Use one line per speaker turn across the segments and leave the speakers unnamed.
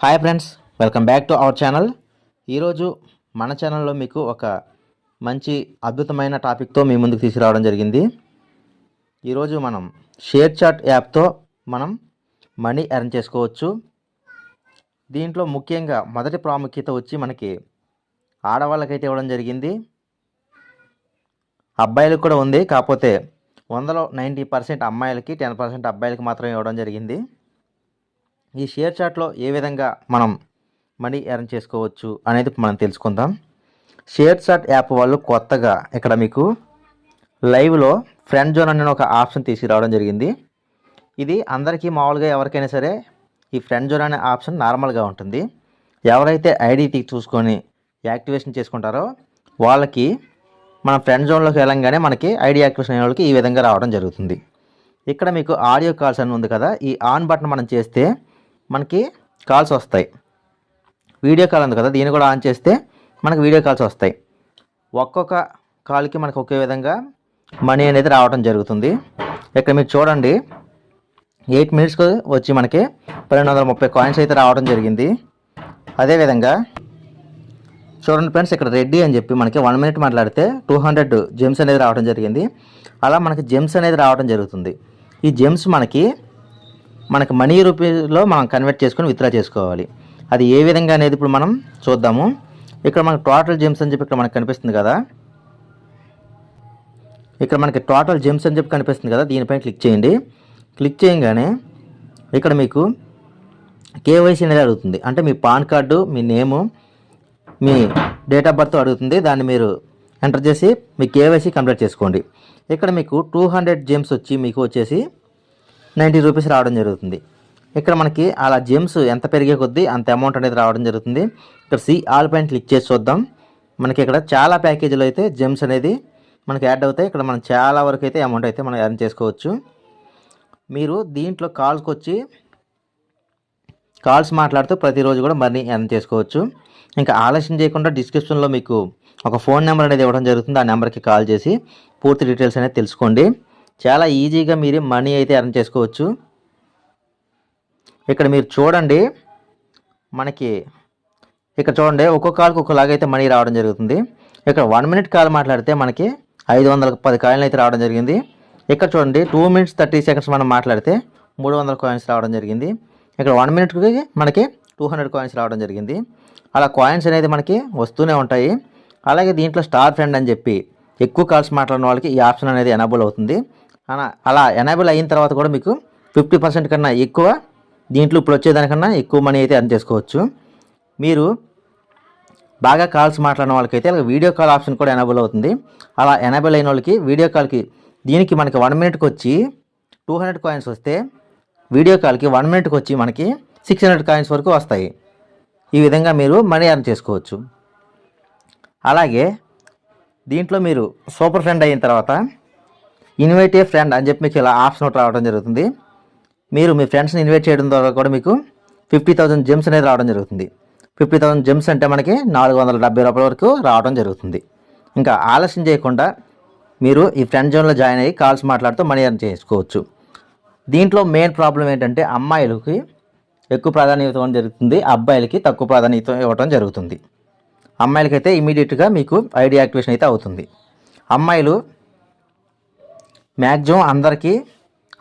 Hi friends welcome back to our channel ఈరోజు మన ఛానల్లో మీకు ఒక మంచి అద్భుతమైన టాపిక్తో మీ ముందుకు తీసుకురావడం జరిగింది. ఈరోజు మనం షేర్ చాట్ యాప్తో మనం మనీ ఎర్న్ చేసుకోవచ్చు. దీంట్లో ముఖ్యంగా మొదటి ప్రాముఖ్యత వచ్చి మనకి ఆడవాళ్ళకైతే ఇవ్వడం జరిగింది. అబ్బాయిలకు కూడా ఉంది కాకపోతే వందలో నైంటీ పర్సెంట్ అమ్మాయిలకి టెన్ పర్సెంట్ అబ్బాయిలకి మాత్రం ఇవ్వడం జరిగింది. ఈ షేర్ చాట్లో ఏ విధంగా మనం మనీ ఎర్న్ చేసుకోవచ్చు అనేది మనం తెలుసుకుందాం. షేర్ చాట్ యాప్ వాళ్ళు కొత్తగా ఇక్కడ మీకు లైవ్లో ఫ్రెండ్ జోన్ అనే ఒక ఆప్షన్ తీసుకురావడం జరిగింది. ఇది అందరికీ మామూలుగా ఎవరికైనా సరే ఈ ఫ్రెండ్ జోన్ అనే ఆప్షన్ నార్మల్గా ఉంటుంది. ఎవరైతే ఐడి చూసుకొని యాక్టివేషన్ చేసుకుంటారో వాళ్ళకి మన ఫ్రెండ్ జోన్లోకి వెళ్ళంగానే మనకి ఐడి యాక్టివేషన్ అయిన వాళ్ళకి ఈ విధంగా రావడం జరుగుతుంది. ఇక్కడ మీకు ఆడియో కాల్స్ అని ఉంది కదా ఈ ఆన్ బటన్ మనం చేస్తే మనకి కాల్స్ వస్తాయి. వీడియో కాల్ ఉంది కదా దీన్ని కూడా ఆన్ చేస్తే మనకు వీడియో కాల్స్ వస్తాయి. ఒక్కొక్క కాల్కి మనకు ఒకే విధంగా మనీ అనేది రావడం జరుగుతుంది. ఇక్కడ మీరు చూడండి ఎయిట్ మినిట్స్కి వచ్చి మనకి పన్నెండు వందల ముప్పై కాయిన్స్ అయితే రావడం జరిగింది. అదేవిధంగా చూడండి ఫ్రెండ్స్ ఇక్కడ రెడ్డి అని చెప్పి మనకి వన్ మినిట్ మాట్లాడితే టూ హండ్రెడ్ జెమ్స్ అనేది రావడం జరిగింది. అలా మనకి జెమ్స్ అనేది రావడం జరుగుతుంది. ఈ జెమ్స్ మనకి మనకు మనీ రూపీలో మనం కన్వర్ట్ చేసుకొని విత్డ్రా చేసుకోవాలి. అది ఏ విధంగా అనేది ఇప్పుడు మనం చూద్దాము. ఇక్కడ మనకు టోటల్ జెమ్స్ అని చెప్పి ఇక్కడ మనకు కనిపిస్తుంది కదా. ఇక్కడ మనకి టోటల్ జెమ్స్ అని చెప్పి కనిపిస్తుంది కదా. దీనిపైన క్లిక్ చేయండి. క్లిక్ చేయగానే ఇక్కడ మీకు కేవైసీ అనేది అడుగుతుంది. అంటే మీ పాన్ కార్డు మీ నేము మీ డేట్ ఆఫ్ బర్త్ అడుగుతుంది. దాన్ని మీరు ఎంటర్ చేసి మీ కేవైసీ కంప్లీట్ చేసుకోండి. ఇక్కడ మీకు టూ హండ్రెడ్ జిమ్స్ వచ్చి మీకు వచ్చేసి నైంటీ రూపీస్ రావడం జరుగుతుంది. ఇక్కడ మనకి అలా జెమ్స్ ఎంత పెరిగే కొద్దీ అంత అమౌంట్ అనేది రావడం జరుగుతుంది. ఇక్కడ సి ఆల్ పైన క్లిక్ చేసి చూద్దాం. మనకి ఇక్కడ చాలా ప్యాకేజీలు అయితే జెమ్స్ అనేది మనకి యాడ్ అవుతాయి. ఇక్కడ మనం చాలా వరకు అయితే అమౌంట్ అయితే మనం ఎర్న్ చేసుకోవచ్చు. మీరు దీంట్లో కాల్స్కి వచ్చి కాల్స్ మాట్లాడుతూ ప్రతిరోజు కూడా మనీ ఎర్న్ చేసుకోవచ్చు. ఇంకా ఆలస్యం చేయకుండా డిస్క్రిప్షన్లో మీకు ఒక ఫోన్ నెంబర్ అనేది ఇవ్వడం జరుగుతుంది. ఆ నెంబర్కి కాల్ చేసి పూర్తి డీటెయిల్స్ అనేది తెలుసుకోండి. చాలా ఈజీగా మీరు మనీ అయితే ఎర్న్ చేసుకోవచ్చు. ఇక్కడ మీరు చూడండి మనకి ఇక్కడ చూడండి ఒక్కొక్క కాల్కి ఒక్కలాగైతే అయితే మనీ రావడం జరుగుతుంది. ఇక్కడ వన్ మినిట్ కాల్ మాట్లాడితే మనకి ఐదు వందల పది కాయిన్లు అయితే రావడం జరిగింది. ఇక్కడ చూడండి టూ మినిట్స్ థర్టీ సెకండ్స్ మనం మాట్లాడితే మూడు వందల కాయిన్స్ రావడం జరిగింది. ఇక్కడ వన్ మినిట్కి మనకి టూ హండ్రెడ్ కాయిన్స్ రావడం జరిగింది. అలా కాయిన్స్ అనేది మనకి వస్తూనే ఉంటాయి. అలాగే దీంట్లో స్టార్ ఫ్రెండ్ అని చెప్పి ఎక్కువ కాల్స్ మాట్లాడిన వాళ్ళకి ఈ ఆప్షన్ అనేది ఎనబుల్ అవుతుంది. అలా ఎనేబుల్ అయిన తర్వాత కూడా మీకు ఫిఫ్టీ పర్సెంట్ కన్నా ఎక్కువ దీంట్లో ఇప్పుడు వచ్చేదానికన్నా ఎక్కువ మనీ అయితే అర్న్ చేసుకోవచ్చు. మీరు బాగా కాల్స్ మాట్లాడిన వాళ్ళకైతే అలాగే వీడియో కాల్ ఆప్షన్ కూడా ఎనేబుల్ అవుతుంది. అలా ఎనేబుల్ అయిన వాళ్ళకి వీడియో కాల్కి దీనికి మనకి వన్ మినిట్కి వచ్చి టూ హండ్రెడ్ కాయిన్స్ వస్తే వీడియో కాల్కి వన్ మినిట్కి వచ్చి మనకి సిక్స్ హండ్రెడ్ కాయిన్స్ వరకు వస్తాయి. ఈ విధంగా మీరు మనీ అర్న్ చేసుకోవచ్చు. అలాగే దీంట్లో మీరు సూపర్ ఫ్రెండ్ అయిన తర్వాత ఇన్వైట్ ఏ ఫ్రెండ్ అని చెప్పి మీకు ఇలా ఆప్షన్ ఒకటి రావడం జరుగుతుంది. మీరు మీ ఫ్రెండ్స్ని ఇన్వైట్ చేయడం ద్వారా కూడా మీకు ఫిఫ్టీ థౌసండ్ జెమ్స్ అనేది రావడం జరుగుతుంది. ఫిఫ్టీ థౌసండ్ జెమ్స్ అంటే మనకి నాలుగు వందల డెబ్బై రూపాయల వరకు రావడం జరుగుతుంది. ఇంకా ఆలస్యం చేయకుండా మీరు ఈ ఫ్రెండ్ జోన్లో జాయిన్ అయ్యి కాల్స్ మాట్లాడుతూ మనీ ఎర్న్ చేసుకోవచ్చు. దీంట్లో మెయిన్ ప్రాబ్లం ఏంటంటే అమ్మాయిలకి ఎక్కువ ప్రాధాన్యత ఇవ్వడం జరుగుతుంది. అబ్బాయిలకి తక్కువ ప్రాధాన్యత ఇవ్వడం జరుగుతుంది. అమ్మాయిలకైతే ఇమీడియట్గా మీకు ఐడి యాక్టివేషన్ అయితే అవుతుంది. అమ్మాయిలు మ్యాక్సిమం అందరికీ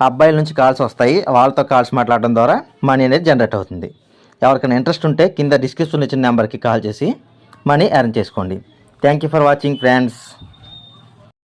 అబ్బాయిల నుంచి కాల్స్ వస్తాయి. వాళ్ళతో కాల్స్ మాట్లాడడం ద్వారా మనీ అనేది జనరేట్ అవుతుంది. ఎవరికైనా ఇంట్రెస్ట్ ఉంటే కింద డిస్క్రిప్షన్ ఇచ్చిన నెంబర్కి కాల్ చేసి మనీ అరేంజ్ చేసుకోండి. Thank you for watching friends